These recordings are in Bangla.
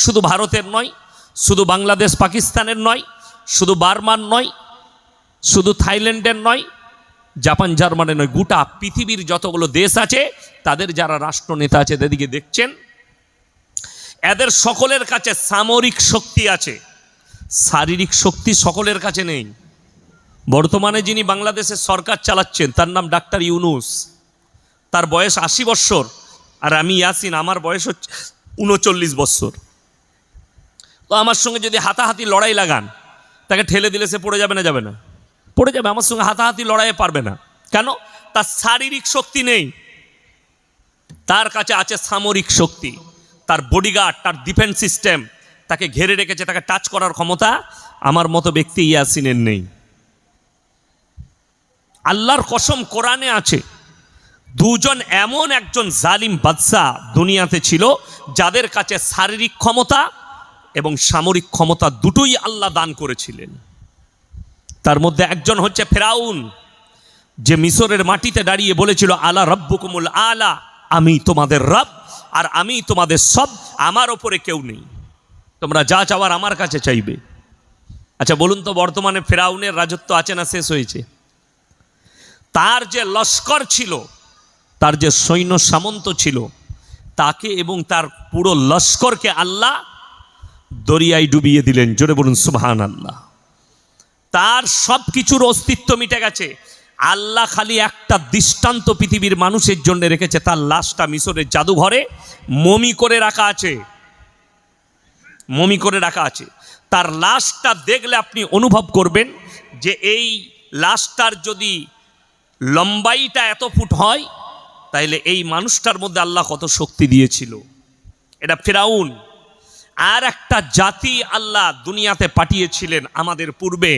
শুধু ভারতের নয়, শুধু বাংলাদেশ পাকিস্তানের নয়, শুধু বার্মার নয়, শুধু থাইল্যান্ডের নয়, জাপান, জার্মানের নয়, গোটা পৃথিবীর যতগুলো দেশ আছে, তাদের যারা রাষ্ট্রনেতা আছে তাদেরকে দেখছেন, এদের সকলের কাছে সামরিক শক্তি আছে। শারীরিক শক্তি সকলের কাছে নেই। বর্তমানে যিনি বাংলাদেশের সরকার চালাচ্ছেন, তার নাম ডাক্তার ইউনুস। তার বয়স আশি বৎসর, আর আমি ইয়াসিন, আমার বয়স হচ্ছে উনচল্লিশ বৎসর। তো আমার সঙ্গে যদি হাতাহাতি লড়াই লাগান, তাকে ঠেলে দিলে সে পড়ে যাবে না যাবে না। পড়ে যাবে, আমার সঙ্গে হাতাহাতি লড়াইয়ে পারবে না। কেন? তার শারীরিক শক্তি নেই। তার কাছে আছে সামরিক শক্তি। তার বডিগার্ড তার ডিফেন্স সিস্টেম তাকে ঘেরে রেখেছে, তাকে টাচ করার ক্ষমতা আমার মতো ব্যক্তি ইয়াসিনের নেই। আল্লাহর কসম কোরআনে আছে, দুজন এমন একজন জালিম বাদশাহ দুনিয়াতে ছিল, যাদের কাছে শারীরিক ক্ষমতা এবং সামরিক ক্ষমতা দুটোই আল্লাহ দান করেছিলেন। তার মধ্যে একজন হচ্ছে ফেরাউন, যে মিশরের মাটিতে দাঁড়িয়ে বলেছিল, আলা রব্বুকুমুল আলা, আমি তোমাদের রব, আর আমি তোমাদের সব, আমার ওপরে কেউ নেই। তোমরা যা চাওয়ার আমার কাছে চাইবে। আচ্ছা বলুন তো, বর্তমানে ফেরাউনের রাজত্ব আছে না শেষ হয়েছে? তার যে লস্কর ছিল, তার যে সৈন্য সামন্ত ছিল, তাকে এবং তার পুরো লস্করকে আল্লাহ দরিয়ায় ডুবিয়ে দিলেন, জোরে বলুন সুবহান আল্লাহ তার সব কিছুর অস্তিত্ব মিটে গেছে। আল্লাহ খালি একটা দৃষ্টান্ত পৃথিবীর মানুষের জন্য রেখেছে, তার লাশটা মিশরের জাদুঘরে মমি করে রাখা আছে। মমি করে রাখা আছে। তার লাশটা দেখলে আপনি অনুভব করবেন যে এই লাশটার যদি লম্বাইটা এত ফুট হয়, তাইলে এই মানুষটার মধ্যে আল্লাহ কত শক্তি দিয়েছিল। এটা ফেরাউন আর একটা জাতি আল্লাহ দুনিয়াতে পাঠিয়েছিলেন আমাদের পূর্বে।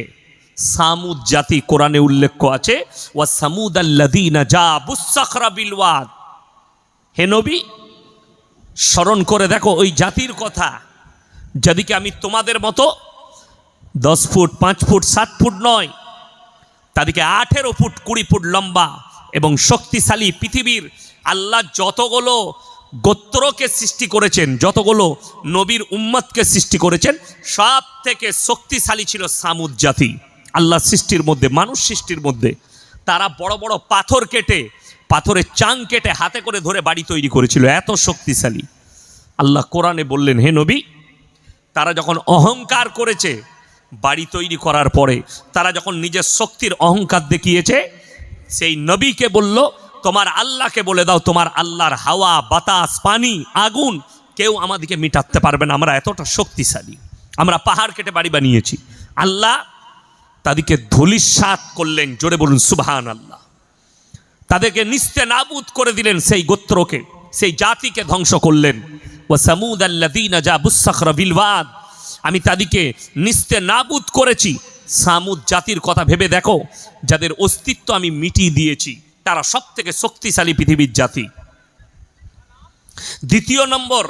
সামুদ জাতি কোরআনে উল্লেখ আছে, ওয়া সামুদ আল্লাদিনা যা স্মরণ করে দেখো ওই জাতির কথা। যাদিকে আমি তোমাদের মতো দশ ফুট, পাঁচ ফুট, সাত ফুট নয়, তাদেরকে আঠেরো ফুট, কুড়ি ফুট লম্বা এবং শক্তিশালী পৃথিবীর আল্লাহ যতগুলো গোত্রকে সৃষ্টি করেছেন, যতগুলো নবীর উম্মতকে সৃষ্টি করেছেন সব থেকে শক্তিশালী ছিল সামুদ জাতি। আল্লাহ সৃষ্টির মধ্যে, মানুষ সৃষ্টির মধ্যে, তারা বড় বড় পাথর কেটে, পাথরের চাং কেটে হাতে করে ধরে বাড়ি তৈরি করেছিল, এত শক্তিশালী। আল্লাহ কোরআনে বললেন, হে নবী, তারা যখন অহংকার করেছে, বাড়ি তৈরি করার পরে, তারা যখন নিজের শক্তির অহংকার দেখিয়েছে, সেই নবীকে বলল তোমার আল্লাহকে বলে দাও, তোমার আল্লাহর হাওয়া, বাতাস, পানি, আগুন কেউ আমাদেরকে মিটাতে পারবে না। আমরা এতটা শক্তিশালী। আমরা পাহাড় কেটে বাড়ি বানিয়েছি। আল্লাহ তাদেরকে ধুলিস্বাত করলেন, জোরে বলুন সুবহান আল্লাহ তাদেরকে নিস্তে নাবুদ করে দিলেন সেই গোত্রকে, সেই জাতিকে ধ্বংস করলেন। ও সামুদ আল্লাদিনা যা বুসাখরা বিলবাদ আমি তাদেরকে নিস্তে নাবুদ করেছি। সামুদ জাতির কথা ভেবে দেখো, যাদের অস্তিত্ব আমি মিটিয়ে দিয়েছি। তারা সব থেকে শক্তিশালী পৃথিবীর জাতি। দ্বিতীয় নম্বর,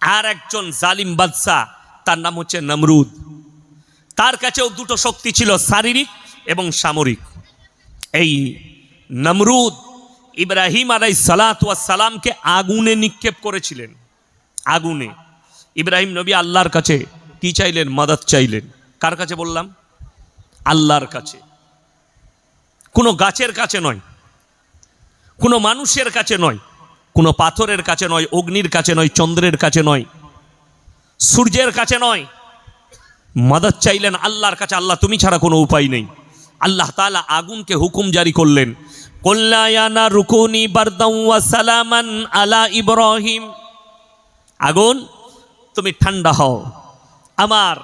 আর একজন জালিম বাদশাহ, তার নাম হচ্ছে নমরুদ। তার কাছেও দুটো শক্তি ছিল, শারীরিক এবং সামরিক। এই নমরুদ ইব্রাহিম আলাই সালাতামকে আগুনে নিক্ষেপ করেছিলেন। আগুনে। ইব্রাহিম নবী আল্লাহর কাছে কি চাইলেন? মাদাত চাইলেন। কার কাছে বললাম? আল্লাহর কাছে। কোনো গাছের কাছে নয়, কোনো মানুষের কাছে নয়, কোনো পাথরের কাছে নয়, অগ্নির কাছে নয়, চন্দ্রের কাছে নয়, সূর্যের কাছে নয়। মাদাত চাইলেন, আল্লাহর কাছে আল্লাহ, তুমি ছাড়া কোনো উপায় নেই। আল্লাহ তালা আগুনকে হুকুম জারি করলেন কল্যায়ানা রুকুনি বারদাউ ওয়া সালামান আলা ইব্রাহিম। আগুন, তুমি ঠান্ডা হও। আমার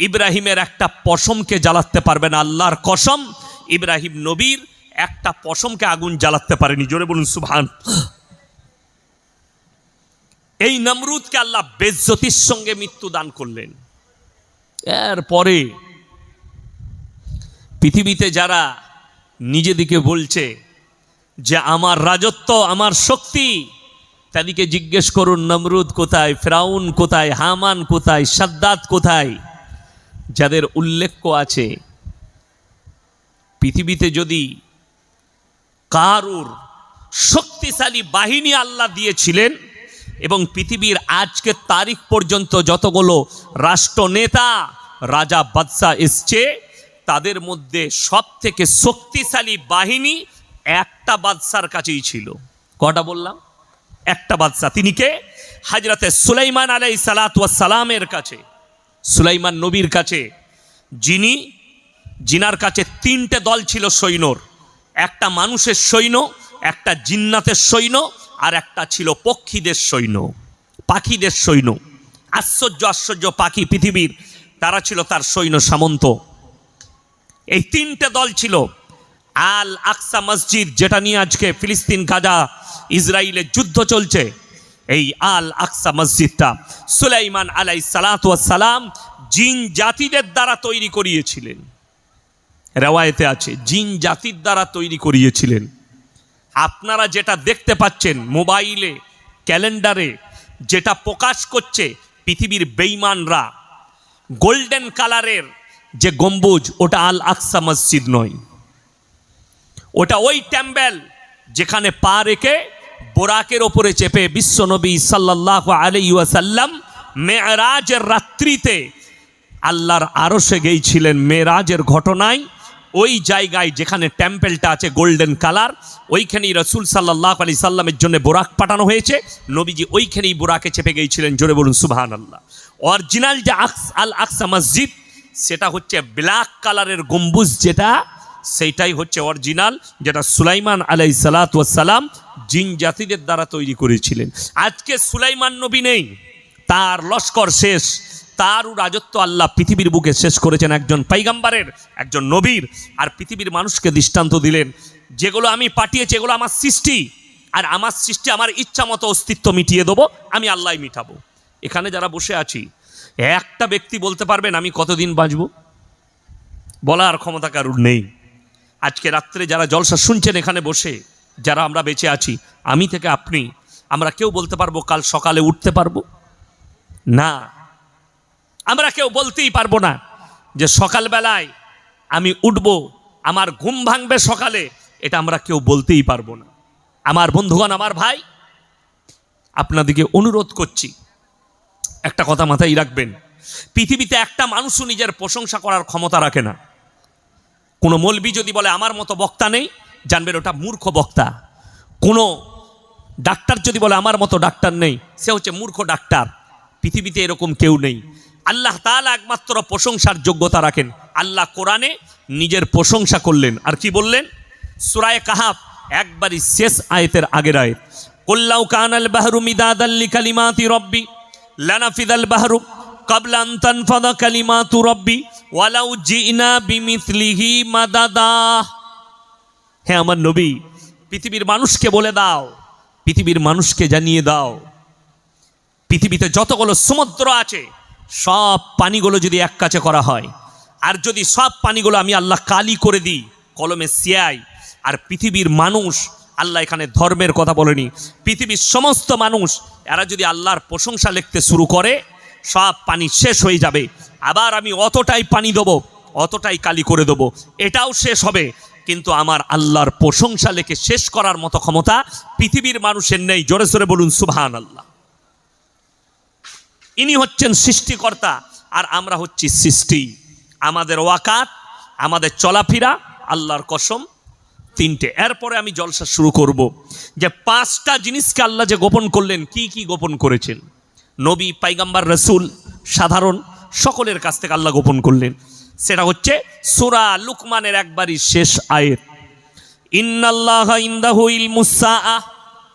ইব্রাহিমের একটা পশমকে জ্বালাতে পারবে না, আল্লাহর কসম ইব্রাহিম নবীর একটা পশমকে আগুন জ্বালাতে পারেনি। জোরে বলুন, সুবহান। এই নমরুদকে আল্লাহ বেজ্জতির সঙ্গে মৃত্যু দান করলেন। এরপরে পৃথিবীতে যারা নিজেদিকে বলছে যে আমার রাজত্ব, আমার শক্তি, তাদেরকে জিজ্ঞেস করুন, নমরুদ কোথায়, ফ্রাউন কোথায়, হামান কোথায়, সাদ্দাত কোথায়? যাদের উল্লেখ আছে পৃথিবীতে যদি কারুর শক্তিশালী বাহিনী আল্লাহ দিয়েছিলেন এবং পৃথিবীর আজকের তারিখ পর্যন্ত যতগুলো রাষ্ট্রনেতা রাজা বাদশাহ এসছে, তাদের মধ্যে সব থেকে শক্তিশালী বাহিনী একটা বাদশার কাছেই ছিল। কটা বললাম? একটা বাদশাহ। তিনি কে? হাজরাতে সুলাইমান আলাই সালামের কাছে, সুলাইমান নবীর কাছে, যিনি জিনার কাছে তিনটে দল ছিল সৈন্যর। একটা মানুষের সৈন্য, একটা জিন্নাতের সৈন্য, আর একটা ছিল পক্ষীদের সৈন্য, পাখিদের সৈন্য। আশ্চর্য আশ্চর্য পাখি পৃথিবীর। তারা ছিল তার সৈন্য সামন্ত। এই তিনটে দল ছিল আল আকসা মসজিদ, যেটা নিয়ে আজকে ফিলিস্তিন, গাজা ইসরায়েলের যুদ্ধ চলছে। এই আল আকসা মসজিদটা সুলাইমান আলাই সালাম জিন জাতিদের দ্বারা তৈরি করিয়েছিলেন। রেওয়ায়েতে আছে, জিন জাতির দ্বারা তৈরি করিয়েছিলেন। আপনারা যেটা দেখতে পাচ্ছেন মোবাইলে, ক্যালেন্ডারে, যেটা প্রকাশ করছে পৃথিবীর বেইমানরা গোল্ডেন কালারের যে গম্বুজ, ওটা আল আকসা মসজিদ নয়। ওটা ওই ট্যাম্বেল যেখানে পা রেখে বোরাকের ওপরে চেপে বিশ্বনবী সাল্লাহ আলাইসাল্লাম মেয়েরাজের রাত্রিতে আল্লাহর আরশে গেছিলেন মেয়েরাজের ঘটনায় ওই জায়গায় যেখানে টেম্পেলটা আছে গোল্ডেন কালার ওইখানেই রসুল সাল্লাহ আলি সাল্লামের জন্য বোরাক পাঠানো হয়েছে। নবীজি ওইখানেই বোরাকে চেপে গিয়েছিলেন, জোরে বলুন সুবাহান আল্লাহ অরিজিনাল যে আকস, আল আকসা মসজিদ, সেটা হচ্ছে ব্ল্যাক কালারের গম্বুজ যেটা, সেইটাই হচ্ছে অরিজিনাল যেটা সুলাইমান আলাই সালাতাম জিন জাতিদের দ্বারা তৈরি করেছিলেন। আজকে সুলাইমান নবী নেই, তার লস্কর শেষ। তারও রাজত্ব আল্লাহ পৃথিবীর বুকে শেষ করেছেন একজন পাইগাম্বারের, একজন নবীর। আর পৃথিবীর মানুষকে দৃষ্টান্ত দিলেন, যেগুলো আমি পাঠিয়েছি, এগুলো আমার সৃষ্টি। আর আমার সৃষ্টি, আমার ইচ্ছা মতো অস্তিত্ব মিটিয়ে দেবো, আমি আল্লাহ মিটাবো। এখানে যারা বসে আছি, একটা ব্যক্তি বলতে পারবেন, আমি কতদিন বাঁচব? বলার ক্ষমতা কারুর নেই। আজকে রাত্রে যারা জলসা শুনছেন এখানে বসে, যারা আমরা বেঁচে আছি, আমি থেকে আপনি, আমরা কেউ বলতে পারব কাল সকালে উঠতে পারব? না। আমরা কেউ বলতেই পারব না যে সকালবেলায় আমি উঠবো, আমার ঘুম ভাঙবে সকালে, এটা আমরা কেউ বলতেই পারব না। আমার বন্ধুগণ, আমার ভাই আপনাদিকে অনুরোধ করছি, একটা কথা মাথায় রাখবেন, পৃথিবীতে একটা মানুষও নিজের প্রশংসা করার ক্ষমতা রাখে না। কোনো মলবি যদি বলে, আমার মতো বক্তা নেই, জানবেন ওটা মূর্খ বক্তা। কোনো ডাক্তার যদি বলে, আমার মতো ডাক্তার নেই, সে হচ্ছে মূর্খ ডাক্তার। পৃথিবীতে এরকম কেউ নেই। আল্লাহ তাআলা একমাত্র প্রশংসার যোগ্যতা রাখেন। আল্লাহ কোরআনে নিজের প্রশংসা করলেন। আর কি বললেন? সুরায় কাহাব একবারই শেষ আয়তের আগের আয়ত। কল্লাউ কানাল বাহরু মিদাদাল্লি কালিমাতি রব্বি, লানাফিদাল বাহরু কাবলা আন তানফাদা কালিমাতু রব্বি, ওয়ালাউ জিনা বিমিথলিহি মাদাদা। হ্যাঁ আমার নবী, পৃথিবীর মানুষকে বলে দাও, পৃথিবীর মানুষকে জানিয়ে দাও, পৃথিবীতে যতগুলো সমুদ্র আছে সব পানিগুলো যদি এক কাছে করা হয়, আর যদি সব পানিগুলো আমি আল্লাহ কালি করে দিই, কলমে সিয়াই আর পৃথিবীর মানুষ, আল্লাহ এখানে ধর্মের কথা বলেনি, পৃথিবীর সমস্ত মানুষ, এরা যদি আল্লাহর প্রশংসা লিখতে শুরু করে, সব পানি শেষ হয়ে যাবে। আবার আমি অতটাই পানি দেবো, অতটাই কালি করে দেবো, এটাও শেষ হবে। কিন্তু আমার আল্লাহর প্রশংসা লেখে শেষ করার মতো ক্ষমতা পৃথিবীর মানুষের নেই। জোরে সোরে বলুন সুবহান আল্লাহ ইনি হচ্ছেন সৃষ্টিকর্তা আর আমরা হচ্ছি সৃষ্টি। আমাদের ওয়াকাত, আমাদের চলাফেরা, আল্লাহর কসম, তিনটে। এরপরে আমি জলসা শুরু করব যে পাঁচটা জিনিসকে আল্লাহ যে গোপন করলেন, কি কি গোপন করেছেন? নবী, পাইগাম্বার, রসুল, সাধারণ, সকলের কাছ থেকে আল্লাহ গোপন করলেন। সেটা হচ্ছে সুরা লুকমানের একবারই শেষ আয়ের ইন্দাহু ইলমুসা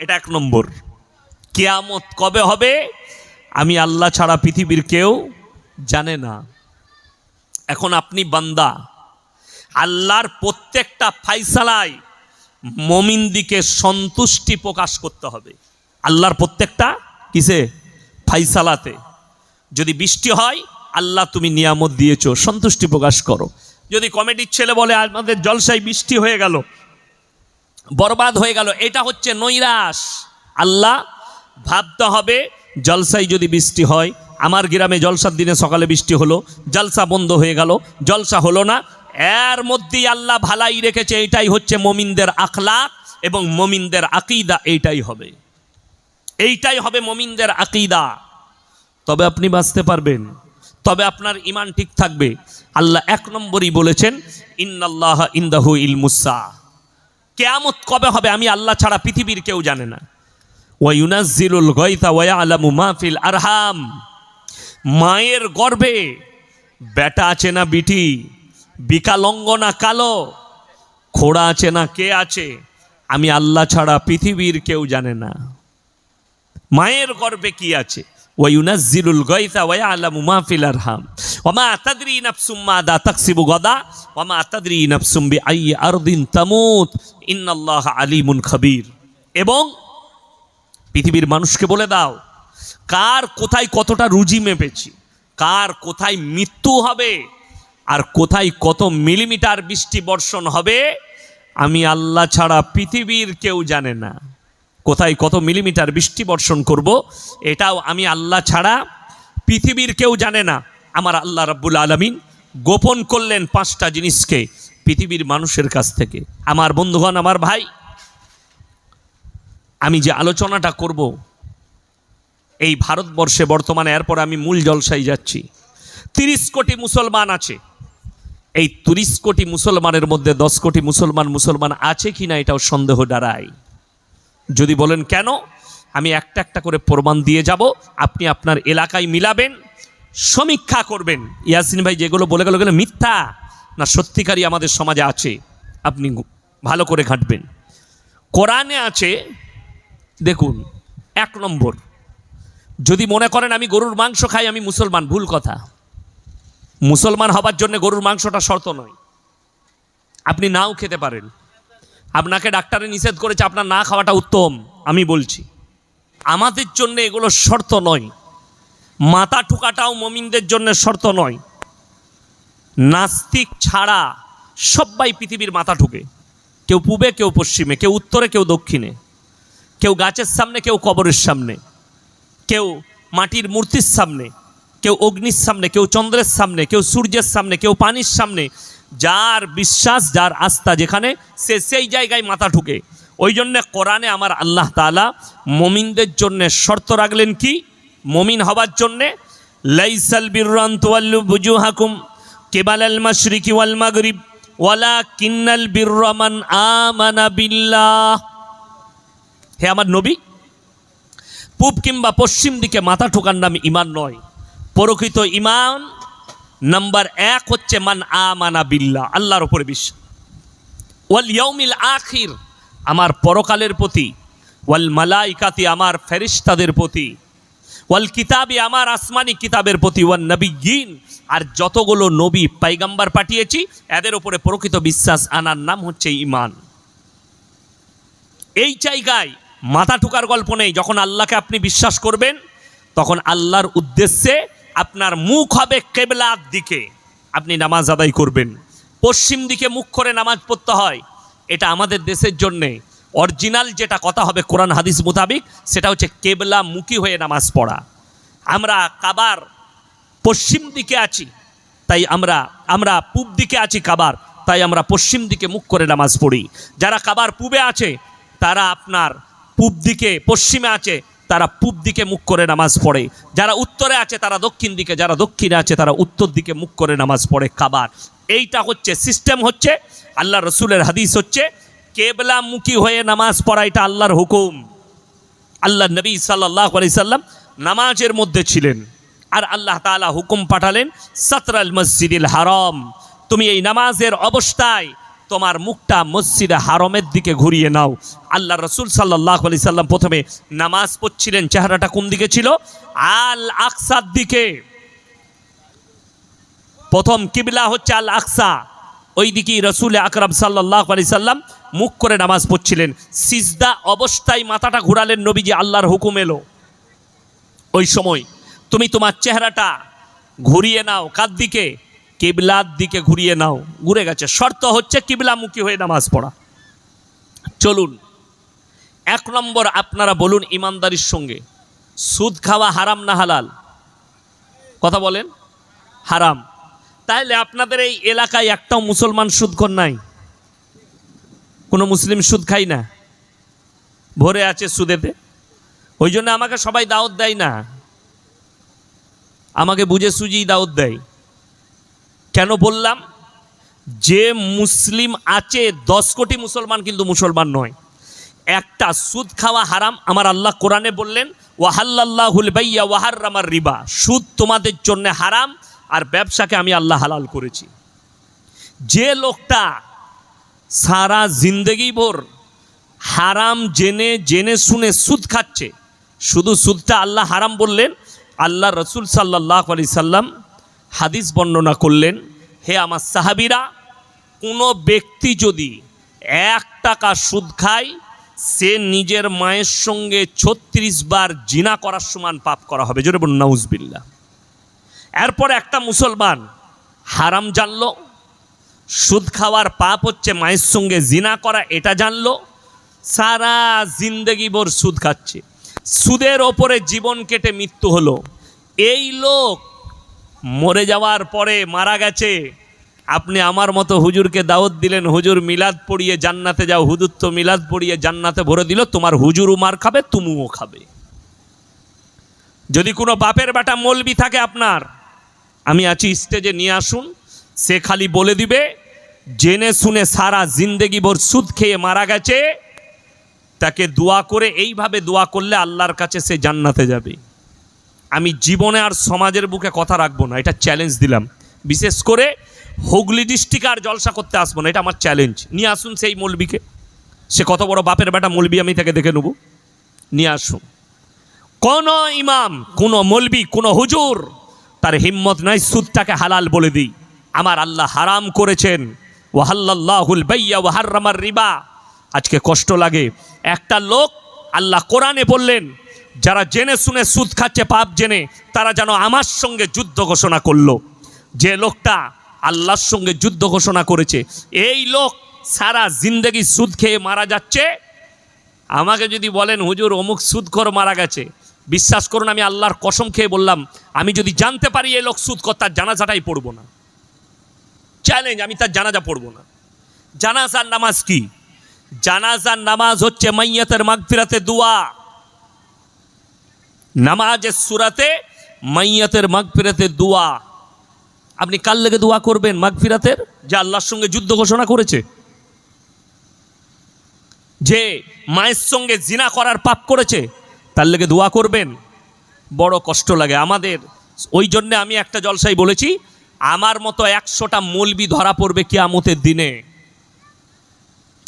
এটা এক নম্বর। কেয়ামত কবে হবে? আমি আল্লাহ ছাড়া পৃথিবীর কেউ জানে না। এখন আপনি বান্দা। আল্লাহর প্রত্যেকটা ফাইসালায় মমিনদিকে সন্তুষ্টি প্রকাশ করতে হবে। আল্লাহর প্রত্যেকটা কিসে? ফাইসালাতে। যদি বৃষ্টি হয়, আল্লাহ তুমি নিয়ামত দিয়েছ, সন্তুষ্টি প্রকাশ করো। যদি কমেডির ছেলে বলে, আমাদের জলসায় বৃষ্টি হয়ে গেল, বরবাদ হয়ে গেল, এটা হচ্ছে নৈরাশ। আল্লাহ ভাবতে হবে জলসায় যদি বৃষ্টি হয়, আমার গ্রামে জলসার দিনে সকালে বৃষ্টি হলো, জলসা বন্ধ হয়ে গেল, জলসা হলো না। এর মধ্যেই আল্লাহ ভালাই রেখেছে, এটাই হচ্ছে মমিনদের আখলাক এবং মমিনদের আকিদা, এইটাই হবে। এইটাই হবে মমিনদের আকিদা। তবে আপনি বাঁচতে পারবেন। তবে আপনার ইমান ঠিক থাকবে। আল্লাহ এক নম্বরই বলেছেন, ইন্নাল্লাহ ইন্দাহু ইলমুসা কেয়ামত কবে হবে আমি আল্লাহ ছাড়া পৃথিবীর কেউ জানে না। ওয়াইনাজিলুল গয়তা ওয়া আলামু মাহফিল আরহাম মায়ের গর্ভে বেটা আছে না বিটি? বিকালঙ্গ না কালো? খোড়া আছে না কে আছে? আমি আল্লাহ ছাড়া পৃথিবীর কেউ জানে না। মায়ের গর্ভে কি আছে? ওয়াইনাজিলুল গয়তা ওয়া আলামু মাহফিল আরহাম ওমা তাদরি নাফসুম মাদা তাকসিবু গদা ওমা তাদরি নাফসুম বিআই আরদিন তামুত ইন্নাল্লাহ আলিমুন খবীর এবং পৃথিবীর মানুষকে বলে দাও, কার কোথায় কতটা রুজি মেপেছি, কার কোথায় মৃত্যু হবে, আর কোথায় কত মিলিমিটার বৃষ্টি বর্ষণ হবে, আমি আল্লাহ ছাড়া পৃথিবীর কেউ জানে না। কোথায় কত মিলিমিটার বৃষ্টি বর্ষণ করব, এটাও আমি আল্লাহ ছাড়া পৃথিবীর কেউ জানে না। আমার আল্লাহ রাব্বুল আলমিন গোপন করলেন পাঁচটা জিনিসকে পৃথিবীর মানুষের কাছ থেকে। আমার বন্ধুগণ, আমার ভাই আমি যে আলোচনাটা করব, এই ভারতবর্ষে বর্তমানে এরপর আমি মূল জলসাই যাচ্ছি। তিরিশ কোটি মুসলমান আছে। এই তিরিশ কোটি মুসলমানের মধ্যে দশ কোটি মুসলমান মুসলমান আছে কি না এটাও সন্দেহ দাঁড়ায়। যদি বলেন কেন, আমি একটা একটা করে প্রমাণ দিয়ে যাব। আপনি আপনার এলাকায় মিলাবেন, সমীক্ষা করবেন। ইয়াসিন ভাই যেগুলো বলে গেল গেলে মিথ্যা না সত্যিকারই আমাদের সমাজে আছে। আপনি ভালো করে ঘাঁটবেন। কোরআনে আছে দেখুন, এক নম্বর, যদি মনে করেন আমি গরুর মাংস খাই, আমি মুসলমান, ভুল কথা। মুসলমান হবার জন্য গরুর মাংসটা শর্ত নয়। আপনি নাও খেতে পারেন। আপনাকে ডাক্তারে নিষেধ করেছে, আপনার না খাওয়াটা উত্তম, আমি বলছি। আমাদের জন্য এগুলো শর্ত নয়। মাথা ঠুকাটাও মমিনদের জন্য শর্ত নয়। নাস্তিক ছাড়া সবাই পৃথিবীর মাথা ঠুকে। কেউ পূবে, কেউ পশ্চিমে, কেউ উত্তরে, কেউ দক্ষিণে। কেউ গাছের সামনে, কেউ কবরের সামনে, কেউ মাটির মূর্তির সামনে, কেউ অগ্নির সামনে, কেউ চন্দ্রের সামনে, কেউ সূর্যের সামনে, কেউ পানির সামনে, যার বিশ্বাস, যার আস্থা যেখানে, সে সেই জায়গায় মাথা ঠুকে। ওই জন্যে কোরআনে আমার আল্লাহ তালা মমিনদের জন্যে শর্ত রাখলেন কি? মমিন হবার জন্যে, লাইসাল তোয়াল্লু বুজু হাকুম কেবাল আল মাশরিকি ওয়াল মাগরিব ওয়ালা কিন্নাল বিরমান আমানা বিল্লাহ। হে আমার নবী, পূব কিংবা পশ্চিম দিকে মাথা ঠোকার নাম ইমান নয়। প্রকৃত ইমান নাম্বার এক হচ্ছে মান আমানা বিল্লাহ, আল্লাহর উপরে বিশ্বাস। ওয়াল ইয়ৌমিল আখির, আমার পরকালের প্রতি, ওয়াল মালাইকাতি, আমার ফেরিস্তাদের প্রতি, ওয়াল কিতাবি, আমার আসমানি কিতাবের প্রতি ওয়াল গিন আর যতগুলো নবী পাইগাম্বার পাঠিয়েছি, এদের ওপরে প্রকৃত বিশ্বাস আনার নাম হচ্ছে ইমান এই জায়গায় মাথা ঠুকার গল্প নেই। যখন আল্লাহকে আপনি বিশ্বাস করবেন, তখন আল্লাহর উদ্দেশ্যে আপনার মুখ হবে কেবলার দিকে। আপনি নামাজ আদায় করবেন। পশ্চিম দিকে মুখ করে নামাজ পড়তে হয়। এটা আমাদের দেশের জন্যে। অরিজিনাল যেটা কথা হবে কোরআন হাদিস মোতাবিক, সেটা হচ্ছে কেবলা মুখী হয়ে নামাজ পড়া। আমরা কাবার পশ্চিম দিকে আছি, তাই আমরা আমরা পূব দিকে আছি কাবার, তাই আমরা পশ্চিম দিকে মুখ করে নামাজ পড়ি। যারা কাবার পূবে আছে, তারা আপনার পূব দিকে, পশ্চিমে আছে, তারা পূব দিকে মুখ করে নামাজ পড়ে। যারা উত্তরে আছে, তারা দক্ষিণ দিকে, যারা দক্ষিণে আছে, তারা উত্তর দিকে মুখ করে নামাজ পড়ে কাবার। এইটা হচ্ছে সিস্টেম হচ্ছে আল্লাহ রসুলের হাদিস হচ্ছে, কেবলামুখী হয়ে নামাজ পড়া, এটা আল্লাহর হুকুম। আল্লাহ নবী সাল্লাহ সাল্লাম নামাজের মধ্যে ছিলেন, আর আল্লাহ তাআলা হুকুম পাঠালেন, সতরাল মসজিদুল হারম। তুমি এই নামাজের অবস্থায় তোমার মুখটা মসজিদে হারমের দিকে ঘুরিয়ে নাও। আল্লাহ রসুল সাল্লাহ আলি সাল্লাম প্রথমে নামাজ পড়ছিলেন, চেহারাটা কোন দিকে ছিল? আল আকসার দিকে। প্রথম কিবলা হচ্ছে আল আকসা ওই দিকেই রসুল আকরাম সাল্লাহ আলি সাল্লাম মুখ করে নামাজ পড়ছিলেন। সিজদা অবস্থায় মাথাটা ঘুরালেন নবীজি, আল্লাহর হুকুম এলো। ওই সময় তুমি তোমার চেহারাটা ঘুরিয়ে নাও, কার দিকে? কিবলার দিকে ঘুরিয়ে নাও ঘুরে গেছে। শর্ত হচ্ছে কিবলামুখী হয়ে নামাজ পড়া। চলুন, এক নম্বর আপনারা বলুন ইমানদারির সঙ্গে। সুদ খাওয়া হারাম না হালাল? কথা বলেন, হারাম। তাহলে আপনাদের এই এলাকায় একটাও মুসলমান সুদখোর নাই? কোনো মুসলিম সুদ খাই না? ভরে আছে সুদেতে। ওই জন্য আমাকে সবাই দাওয়াত দেয় না। আমাকে বুঝে সুঝিই দাওয়াত দেয়। কেন বললাম? যে মুসলিম আছে, দশ কোটি মুসলমান কিন্তু মুসলমান নয়। একটা সুদ খাওয়া হারাম, আমার আল্লাহ কোরআনে বললেন ওয়াহাল্লাহুল বাইয়া ওয়াহার রামার রিবা। সুদ তোমাদের জন্য হারাম, আর ব্যবসাকে আমি আল্লাহ হালাল করেছি। যে লোকটা সারা জিন্দগি ভোর হারাম জেনে জেনে শুনে সুদ খাচ্ছে, শুধু সুদটা আল্লাহ হারাম বললেন, আল্লাহ রসুল সাল্লাহ আলি সাল্লাম হাদিস বর্ণনা করলেন, হে আমার সাহাবিরা, কোনো ব্যক্তি যদি এক টাকা সুদ খায়, সে নিজের মায়ের সঙ্গে ছত্রিশ বার জিনা করার সমান পাপ করা হবে। জোরে বলুন নাউজবিল্লা এরপর একটা মুসলমান হারাম জানল, সুদ খাওয়ার পাপ হচ্ছে মায়ের সঙ্গে জিনা করা, এটা জানল, সারা জিন্দগি ভোর সুদ খাচ্ছে। সুদের ওপরে জীবন কেটে মৃত্যু হলো। এই লোক মরে যাওয়ার পরে মারা গেছে। আপনি আমার মতো হুজুরকে দাওয়াত দিলেন, হুজুর মিলাদ পড়িয়ে জান্নাতে যাও হুজুর তো মিলাদ পড়িয়ে জান্নাতে ভরে দিল, তোমার হুজুরও মার খাবে, তুমিও খাবে। যদি কোনো বাপের বেটা মলবি থাকে আপনার, আমি আছি স্টেজে, নিয়ে আসুন, সে খালি বলে দিবে, জেনে শুনে সারা জিন্দেগি ভোর সুদ খেয়ে মারা গেছে, তাকে দোয়া করে, এইভাবে দোয়া করলে আল্লাহর কাছে সে জান্নাতে যাবে। আমি জীবনে আর সমাজের বুকে কথা রাখব না, এটা চ্যালেঞ্জ দিলাম। বিশেষ করে হুগলি ডিস্ট্রিক্ট আর জলসা করতে আসব না, এটা আমার চ্যালেঞ্জ নিয়ে আসুন সেই মলবিকে। সে কত বড় বাপের বেটা মলবি, আমি তাকে দেখে নেব। নিয়ে আসুন। কোন ইমাম, কোন মলবি, কোন হুজুর তার হিম্মত নাই সুদটাকে হালাল বলে দিই। আমার আল্লাহ হারাম করেছেন। ওয়াহাল্লাহুল বাইয়া ওয়াহার্রামার রিবা। আজকে কষ্ট লাগে। একটা লোক আল্লাহ কোরআনে বললেন যারা জেনে শুনে সুদ খাচ্ছে, পাপ জেনে, তারা যেন আমার সঙ্গে যুদ্ধ ঘোষণা করল। যে লোকটা আল্লাহর সঙ্গে যুদ্ধ ঘোষণা করেছে, এই লোক সারা জিন্দগি সুদ খেয়ে মারা যাচ্ছে। আমাকে যদি বলেন, হুজুর, অমুক সুদখোর মারা গেছে। বিশ্বাস করুন, আমি আল্লাহর কসম খেয়ে বললাম, আমি যদি জানতে পারি এই লোক সুদখোর, তার জানাজাটাই পড়ব না। চ্যালেঞ্জ আমি তার জানাজা পড়ব না। জানাজার নামাজ কি? জানাজার নামাজ হচ্ছে মাইয়াতের মাগফিরাতে দোয়া। নামাজের সুরাতে, মাইয়াতের মাগফিরাতে দোয়া। আপনি কাল লেগে দোয়া করবেন মাগফিরাতের? যে আল্লাহর সঙ্গে যুদ্ধ ঘোষণা করেছে। যে মায়ের সঙ্গে জিনা করার পাপ করেছে, তার লেগে দোয়া করবেন। বড় কষ্ট লাগে। আমাদের, ওই জন্যে আমি একটা জলসাই বলেছি, আমার মতো একশোটা মলবি ধরা পড়বে কিয়ামতের দিনে।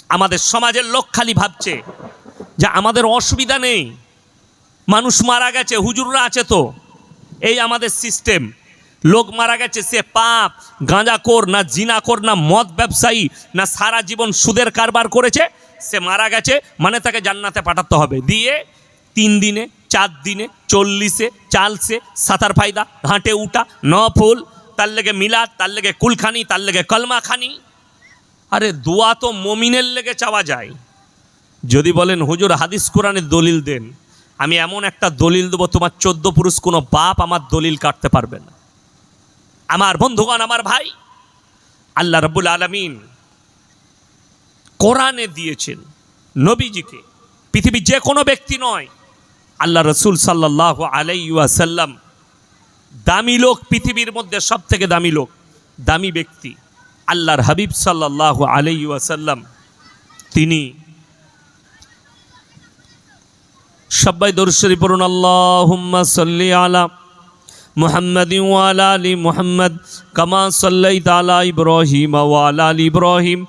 আমাদের সমাজের লোক খালি ভাবছে যে আমাদের অসুবিধা নেই। মানুষ মারা গেছে, হুজুররা আছে তো। এই আমাদের সিস্টেম লোক মারা গেছে, সে পাপ, গাঁজাখোর, না জিনাখোর, না মদ ব্যবসায়ী, না সারা জীবন সুদের কারবার করেছে, সে মারা গেছে মানে তাকে জান্নাতে পাঠাতে হবে। দিয়ে তিন দিনে, চার দিনে, চল্লিশে, চালসে, সাঁতার ফায়দা ঘাটে উঠা ন ফুল তার লেগে মিলাদ, তার লেগে কুলখানি, তার লেগে কলমা খানি আরে দোয়া তো মমিনের লেগে চাওয়া যায়। যদি বলেন, হুজুর হাদিস কোরআনের দলিল দেন। আমি এমন একটা দলিল দেবো, তোমার চোদ্দ পুরুষ কোনো বাপ আমার দলিল কাটতে পারবে না। আমার বন্ধুগণ, আমার ভাই, আল্লাহ রব্বুল আলমিন কোরআনে দিয়েছেন নবীজিকে, পৃথিবীর যে কোনো ব্যক্তি নয়, আল্লাহ রসুল সাল্লাহ আলাইসাল্লাম দামি লোক, পৃথিবীর মধ্যে সব থেকে দামি লোক, দামি ব্যক্তি, আল্লাহর হাবিব সাল্লাহ আলাইসাল্লাম তিনি সবাই দর্শরী পড়ুন আল্লাহ সাল্লি আলা محمد وعلى ال محمد كما صليت على ابراهيم وعلى ال ابراهيم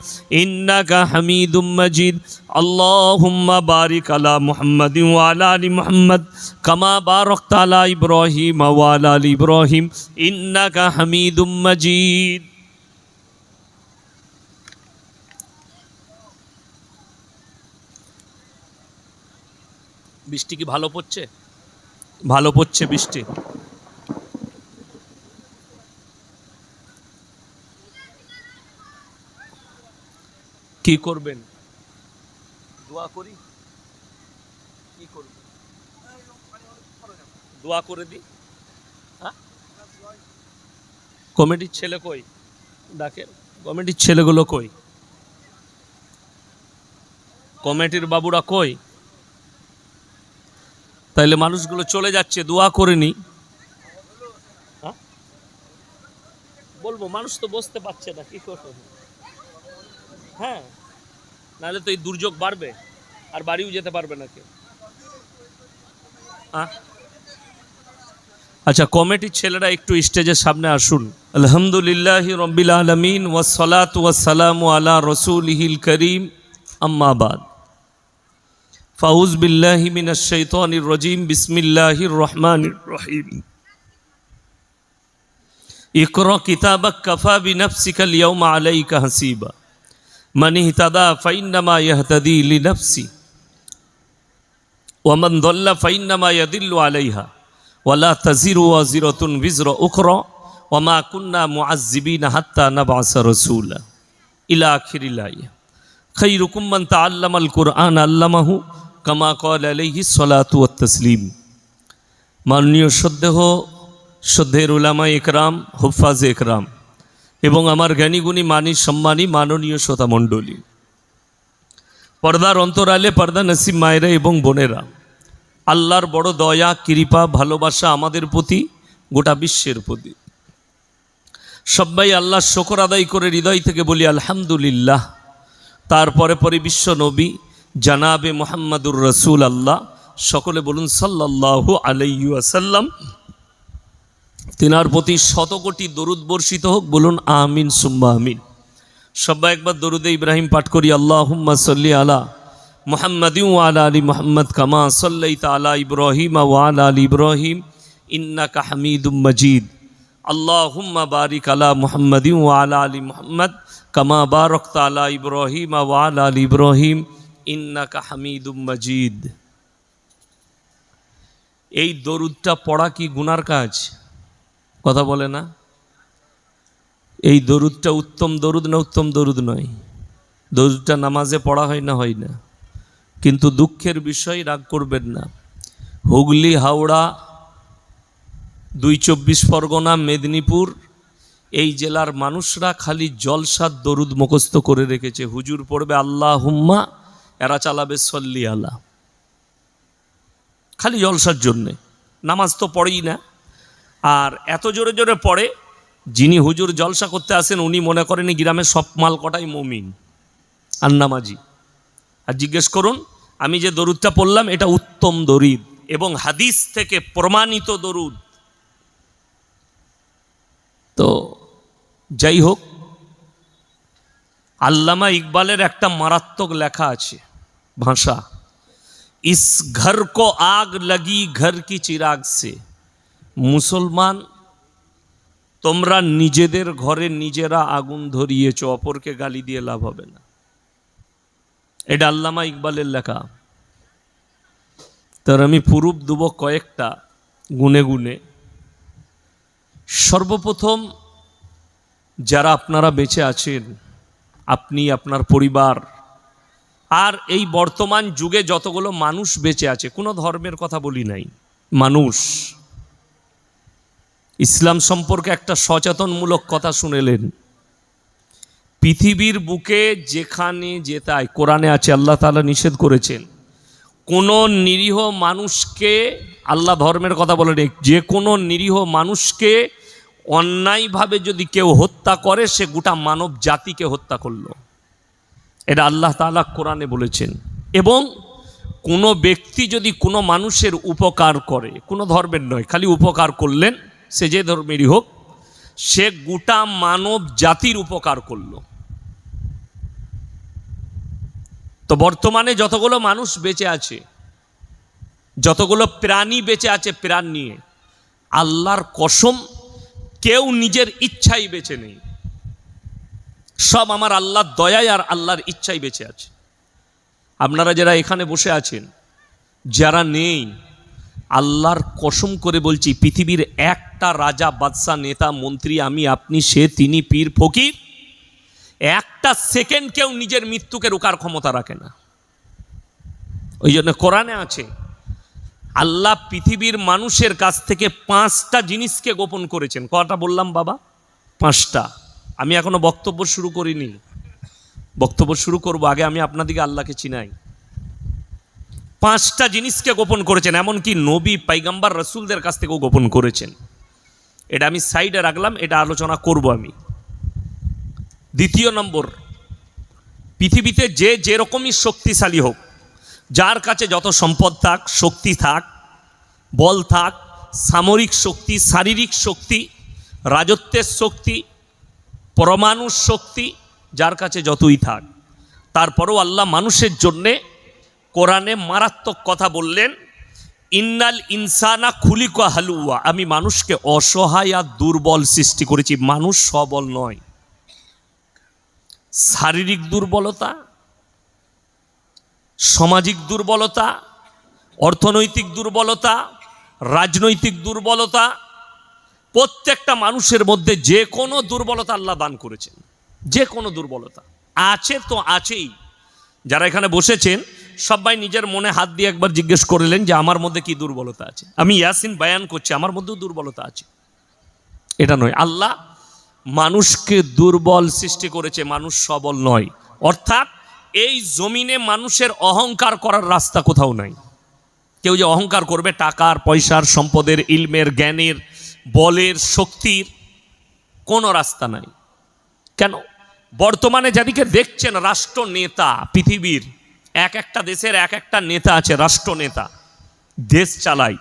انك حميد مجيد اللهم بارك على محمد وعلى ال محمد كما باركت على ابراهيم وعلى ال ابراهيم انك حميد مجيد বৃষ্টি কি ভালো পড়ছে? ভালো পড়ছে বৃষ্টি। কি করবেন? দোয়া করি। কি করবেন দোয়া করে দি। হ্যাঁ? কমিটির ছেলে কই? ডাকেন কমিটির ছেলেগুলো কই? কমিটির বাবুরা কই? তাইলে মানুষগুলো চলে যাচ্ছে দোয়া করে নি। হ্যাঁ? বলব মানুষ তো বসতে পারছে না কি করব? হ্যাঁ নাহলে তো এই দুর্যোগ বাড়বে আর বাড়িও যেতে পারবে না কেউ? আচ্ছা কমিটির ছেলেরা একটু স্টেজের সামনে আসুন। আলহামদুলিল্লাহ রব্বিল আলমিন ওয়াসালাত ওয়াসালাম আলা রসুল হিল করিম আম্মাবাদ فأعوذ بالله من الشيطان الرجيم بسم الله الرحمن الرحيم اقرأ كتابك كفى بنفسك اليوم عليك حسيبا من اهتدى فإنما يهتدي لنفسي ومن ضل فإنما يضل عليها. ولا تزر وازرة وزر أخرى. وما كنا معذبين حتى نبعث رسولا. إلى آخر الآية. خيركم من تعلم القرآن علمه কামা কল আলাইহি সলাতু তাসলিম। মাননীয় শ্রদ্ধেহ শ্রদ্ধের উলামা একরাম, হুফাজ একরাম এবং আমার জ্ঞানীগুণী, মানি সম্মানী মাননীয় শ্রোতা মণ্ডলী। পর্দার অন্তরালে পর্দা নসিব মায়েরা এবং বোনেরা, আল্লাহর বড় দয়া, কৃপা, ভালোবাসা আমাদের প্রতি, গোটা বিশ্বের প্রতি। সবাই আল্লাহ শকর আদায় করে হৃদয় থেকে বলি, আলহামদুলিল্লাহ। তারপরে পরে বিশ্ব নবী জানাবে মোহাম্মদুর রসুল আল্লাহ সকলে বলুন সাল্লাহ আলাইসাল্লাম তিনার প্রতি শত কোটি দরুদ বর্ষিত হোক, বলুন আমিন, সুম্মা আমিন। সবাই একবার দরুদে ইব্রাহিম পাঠ করি আল্লাহ সাল্লি আলা মোহাম্মদ আলা আলী মোহাম্মদ কামা সাল্লাই তালা ইব্রাহিম ওয়াল আলী ইব্রাহিম, ইন্নাকা হামিদুম মজিদ। আল্লাহুম্মা বারিক আলা মুহাম্মাদি ওয়ালা আলী মোহাম্মদ কামা বারক তালা ইব্রাহিম ওয়াল আলী ইব্রাহিম। ইন্নাকা হামিদুম মজিদ। এই দরুদটা পড়া কি গুনার কাজ? কথা বলে না? এই দরুদটা উত্তম দরুদ না উত্তম দরুদ নয়? দরুদটা নামাজে পড়া হয় না হয় না। কিন্তু দুঃখের বিষয় রাগ করবেন না। হুগলি, হাওড়া, দুই চব্বিশ পরগনা, মেদিনীপুর, এই জেলার মানুষরা খালি জলসাদ দরুদ মুখস্থ করে রেখেছে। হুজুর পড়বে আল্লাহ হুম্মা এরা চালাবে সল্লি আল্লাহ খালি জলসার জন্যে। নামাজ তো পড়েই না। আর এত জোরে জোরে পড়ে, যিনি হুজুর জলসা করতে আসেন, উনি মনে করেন গ্রামের সব মাল কটাই মমিন, আর নামাজি। আর জিজ্ঞেস করুন, আমি যে দরুদটা পড়লাম, এটা উত্তম দরিদ এবং হাদিস থেকে প্রমাণিত দরুদ। তো যাই হোক আল্লামা ইকবালের একটা মারাত্মক লেখা আছে, ভাষা, ইস ঘর কো আগ লাগি ঘর কি চিরাগ সে। মুসলমান, তোমরা নিজেদের ঘরে নিজেরা আগুন ধরিয়েছ, অপরকে গালি দিয়ে লাভ হবে না। এটা আল্লামা ইকবালের লেখা। তার আমি পুরুপ দেব কয়েকটা গুনে গুনে। সর্বপ্রথম, যারা আপনারা বেঁচে আছেন আপনি আপনার পরিবার। আর এই বর্তমান যুগে যতগুলো মানুষ বেঁচে আছে, কোনো ধর্মের কথা বলি নাই। মানুষ। ইসলাম সম্পর্কে একটা সচেতনমূলক কথা শুনেলেন। পৃথিবীর বুকে যেখানে যেতায় কোরআনে আছে, আল্লাহ তালা নিষেধ করেছেন। কোনো নিরীহ মানুষকে, আল্লাহ ধর্মের কথা বলে যে কোনো নিরীহ মানুষকে অন্যায়ভাবে যদি কেউ হত্যা করে, সে গোটা মানব জাতিকে হত্যা করল। এটা আল্লাহ তালা কোরআনে বলেছেন। এবং কোনো ব্যক্তি যদি কোনো মানুষের উপকার করে, কোনো ধর্মের নয়, খালি উপকার করলেন, সে যে ধর্মেরই হোক, সে গোটা মানব জাতির উপকার করল। তো বর্তমানে যতগুলো মানুষ বেঁচে আছে, যতগুলো প্রাণী বেঁচে আছে প্রাণ নিয়ে, আল্লাহর কসম কেউ নিজের ইচ্ছাই বেঁচে নেই। সব আমার আল্লাহর দয়ায় আর আল্লাহর ইচ্ছাই বেঁচে আছে। আপনারা যারা এখানে বসে আছেন, যারা নেই, আল্লাহর কসম করে বলছি, পৃথিবীর একটা রাজা, বাদশাহ, নেতা, মন্ত্রী, আমি, আপনি, সে, তিনি, পীর, ফকির, একটা সেকেন্ড কেউ নিজের মৃত্যুকে রোকার ক্ষমতা রাখে না। ওই জন্য কোরআনে আছে আল্লাহ পৃথিবীর মানুষের কাছ থেকে পাঁচটা জিনিসকে গোপন করেছেন। কটা বললাম বাবা? পাঁচটা। আমি এখনও বক্তব্য শুরু করিনি। বক্তব্য শুরু করব, আগে আমি আপনাদিকে আল্লাহকে চিনাই। পাঁচটা জিনিসকে গোপন করেছেন, এমনকি নবী, পাইগাম্বার, রসুলদের কাছ থেকেও গোপন করেছেন। এটা আমি সাইডে রাখলাম, এটা আলোচনা করব আমি। দ্বিতীয় নম্বর, পৃথিবীতে যে যেরকমই শক্তিশালী হোক যার কাছে যত সম্পদ থাক, শক্তি থাক, বল থাক, সামরিক শক্তি, শারীরিক শক্তি, রাজত্বের শক্তি পরমাণু শক্তি, যার কাছে যতই থাক। তারপরও আল্লাহ মানুষের জন্যে কোরআনে মারাত্মক কথা বললেন, ইন্নাল ইনসানা খুলিক হালুয়া। আমি মানুষকে অসহায় আর দুর্বল সৃষ্টি করেছি। মানুষ সবল নয়। শারীরিক দুর্বলতা সামাজিক দুর্বলতা, অর্থনৈতিক দুর্বলতা, রাজনৈতিক দুর্বলতা, প্রত্যেকটা মানুষের মধ্যে যে কোনো দুর্বলতা আল্লাহ দান করেছেন। যে কোনো দুর্বলতা। আছে তো আছেই। যারা এখানে বসেছেন, সবাই নিজের মনে হাত দিয়ে একবার জিজ্ঞেস করলেন যে আমার মধ্যে কি দুর্বলতা আছে? আমি ইয়াসিন বায়ান করছি, আমার মধ্যেও দুর্বলতা আছে। এটা নয়। আল্লাহ মানুষকে দুর্বল সৃষ্টি করেছে, মানুষ সবল নয়। অর্থাৎ এই জমিনে মানুষের অহংকার করার রাস্তা কোথাও নাই। কেউ যে অহংকার করবে টাকার, পয়সার, সম্পদের, ইলমের, জ্ঞানের, বলের, শক্তির, কোনো রাস্তা নাই। কেন? বর্তমানে যাদিকে দেখছেন রাষ্ট্র নেতা পৃথিবীর এক একটা দেশের এক একটা নেতা আছে রাষ্ট্র নেতা দেশ চালায়।